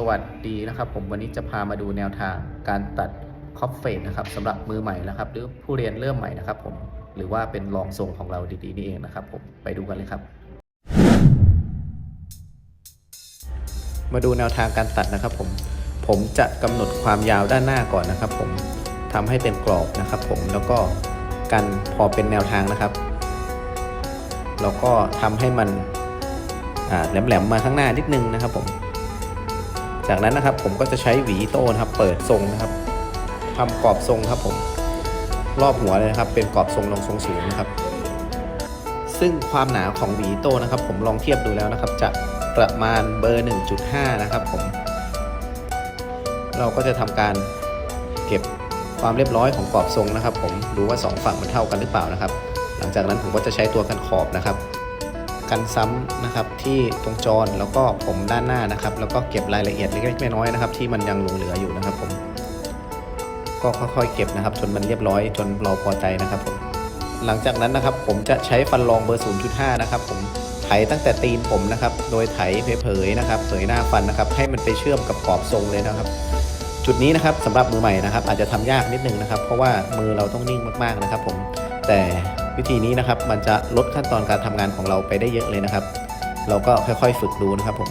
สวัสดีนะครับผมวันนี้จะพามาดูแนวทางการตัดคอฟเฟตนะครับสำหรับมือใหม่นะครับ หรือผู้เรียนเริ่มใหม่นะครับผมหรือว่าเป็นรองทรงของเราดีๆนี่เองนะครับผมไปดูกันเลยครับ มาดูแนวทางการตัดนะครับผมผมจะกำหนดความยาวด้านหน้าก่อนนะครับ ผมทำให้เป็นกรอบนะครับ ผมแล้วก็กันพอเป็นแนวทางนะครับ แล้วก็ทำให้มันแหลมๆมาข้างหน้านิดนึงนะครับผม จากนั้นนะครับผมก็จะใช้หวีโต้นะครับ เปิดทรงนะครับทำกรอบทรงครับผมรอบหัวเลยนะครับ เป็นกรอบทรงลงทรงสูงนะครับ ซึ่งความหนาของหวีโต้นะครับ ผมลองเทียบดูแล้วนะครับ จะประมาณเบอร์ 1.5 นะครับผม เราก็จะทำการเก็บความเรียบร้อยของกรอบทรงนะครับ ผมดูว่าสองฝั่งมันเท่ากันหรือเปล่านะครับ หลังจากนั้นผมก็จะใช้ตัวกันขอบนะครับ กันซ้ำนะครับที่ตรงจรแล้วก็ผมด้านหน้านะครับ แล้วก็เก็บรายละเอียดเล็กๆน้อยๆนะครับ ที่มันยังหลงเหลืออยู่นะครับผม ก็ค่อยๆเก็บนะครับ จนมันเรียบร้อยจนเราพอใจนะครับผมหลังจากนั้นนะครับผมจะใช้ฟันรองเบอร์ 0.5 นะครับผมไถตั้งแต่ตีนผมนะครับ โดยไถเผยๆนะครับเผยหน้าฟันนะครับ ให้มันไปเชื่อมกับกรอบทรงเลยนะครับ จุดนี้นะครับสำหรับมือใหม่นะครับ อาจจะทำยากนิดนึงนะครับ เพราะว่ามือเราต้องนิ่งมากๆนะครับ ผมแต่ วิธีนี้นะครับมันจะลดขั้นตอนการทำงานของเราไปได้เยอะเลยนะครับ เราก็ค่อยๆ ฝึกดูนะครับผม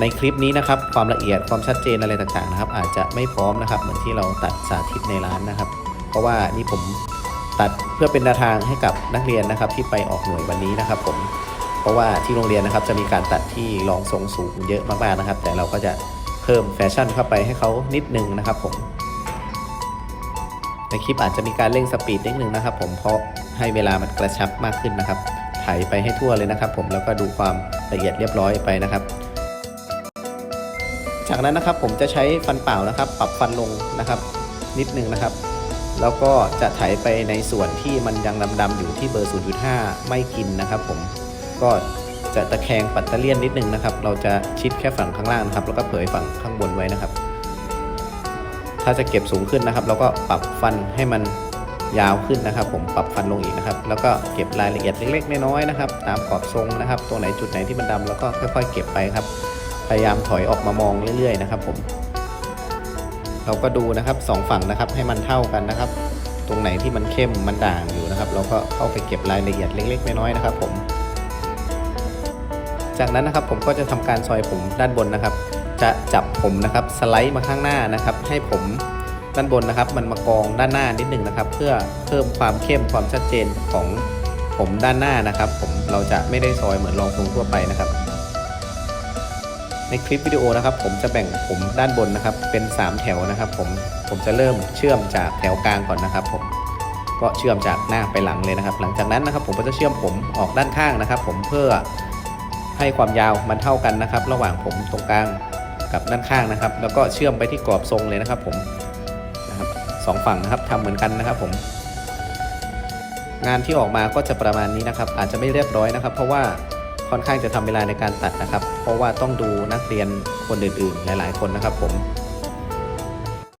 ในคลิปนี้นะครับความละเอียดความชัดเจนอะไรต่างๆนะครับ อาจจะไม่พร้อมนะครับ เหมือนที่เราตัดสาธิตในร้านนะครับ เพราะว่านี่ผมตัดเพื่อเป็นแนวทางให้กับนักเรียนนะครับ ที่ไปออกหน่วยวันนี้นะครับ ผมเพราะว่าที่โรงเรียนนะครับจะมีการตัดที่รองทรงสูงเยอะมากๆนะครับ แต่เราก็จะเพิ่มแฟชั่นเข้าไปให้เขานิดนึงนะครับผม ในคลิปอาจจะมีการเร่งสปีดนิดนึงนะครับ ผมเพราะให้เวลามันกระชับมากขึ้นนะครับไถไปให้ทั่วเลยนะครับ ผมแล้วก็ดูความละเอียดเรียบร้อยไปนะครับ จากนั้นนะครับผมจะใช้ฟันเปล่านะครับ ปรับฟันลงนะครับ นิดนึงนะครับ แล้วก็จะไถไปในส่วนที่มันยังดำๆอยู่ที่เบอร์ 0.5 ไม่กินนะครับ ผมก็จะตะแคงปัตเตอร์เลียนนิดนึงนะครับ เราจะชิดแค่ฝั่งข้างล่างนะครับ แล้วก็เผยฝั่งข้างบนไว้นะครับ ถ้าจะเก็บสูงขึ้นนะครับ เราก็ปรับฟันให้มันยาวขึ้นนะครับ ผมปรับฟันลงอีกนะครับ แล้วก็เก็บรายละเอียดเล็กๆน้อยๆนะครับ ตามกรอบทรงนะครับตัวไหนจุดไหนที่มันดำแล้วก็ค่อยๆ เก็บไปครับ พยายามถอยออกมามองเรื่อยๆนะครับ ผม เราก็ดูนะครับสองฝั่งนะครับให้มันเท่ากันนะครับ ตรงไหนที่มันเข้มมันด่างอยู่นะครับ เราก็เข้าไปเก็บรายละเอียดเล็ก ๆ น้อยๆนะครับ ผม จากนั้นนะครับผมก็จะทำการซอยผมด้านบนนะครับ จะจับผมนะครับสไลด์มาข้างหน้านะครับ ให้ผมด้านบนนะครับ มันมากองด้านหน้านิดหนึ่งนะครับ เพื่อเพิ่มความเข้มความชัดเจนของผมด้านหน้านะครับ ผมเราจะไม่ได้ซอยเหมือนรองทรงทั่วไปนะครับ ในคลิปวิดีโอนะครับ ผมจะแบ่งผมด้านบนนะครับ เป็น 3 แถวนะครับ ผมผมจะเริ่มเชื่อมจากแถวกลางก่อนนะครับ ผมก็เชื่อมจากหน้าไปหลังเลยนะครับ หลังจากนั้นนะครับ ผมก็จะเชื่อมผมออกด้านข้างนะครับ ผมเพื่อให้ความยาวมันเท่ากันนะครับ ระหว่างผมตรงกลาง กับด้านข้างนะครับ แล้วก็เชื่อมไปที่กรอบทรงเลยนะครับผมนะครับสองฝั่งนะครับทำเหมือนกันนะครับผมงานที่ออกมาก็จะประมาณนี้นะครับ อาจจะไม่เรียบร้อยนะครับ เพราะว่าค่อนข้างจะทำเวลาในการตัดนะครับ เพราะว่าต้องดูนักเรียนคนอื่นๆ หลาย ๆ คนนะครับผม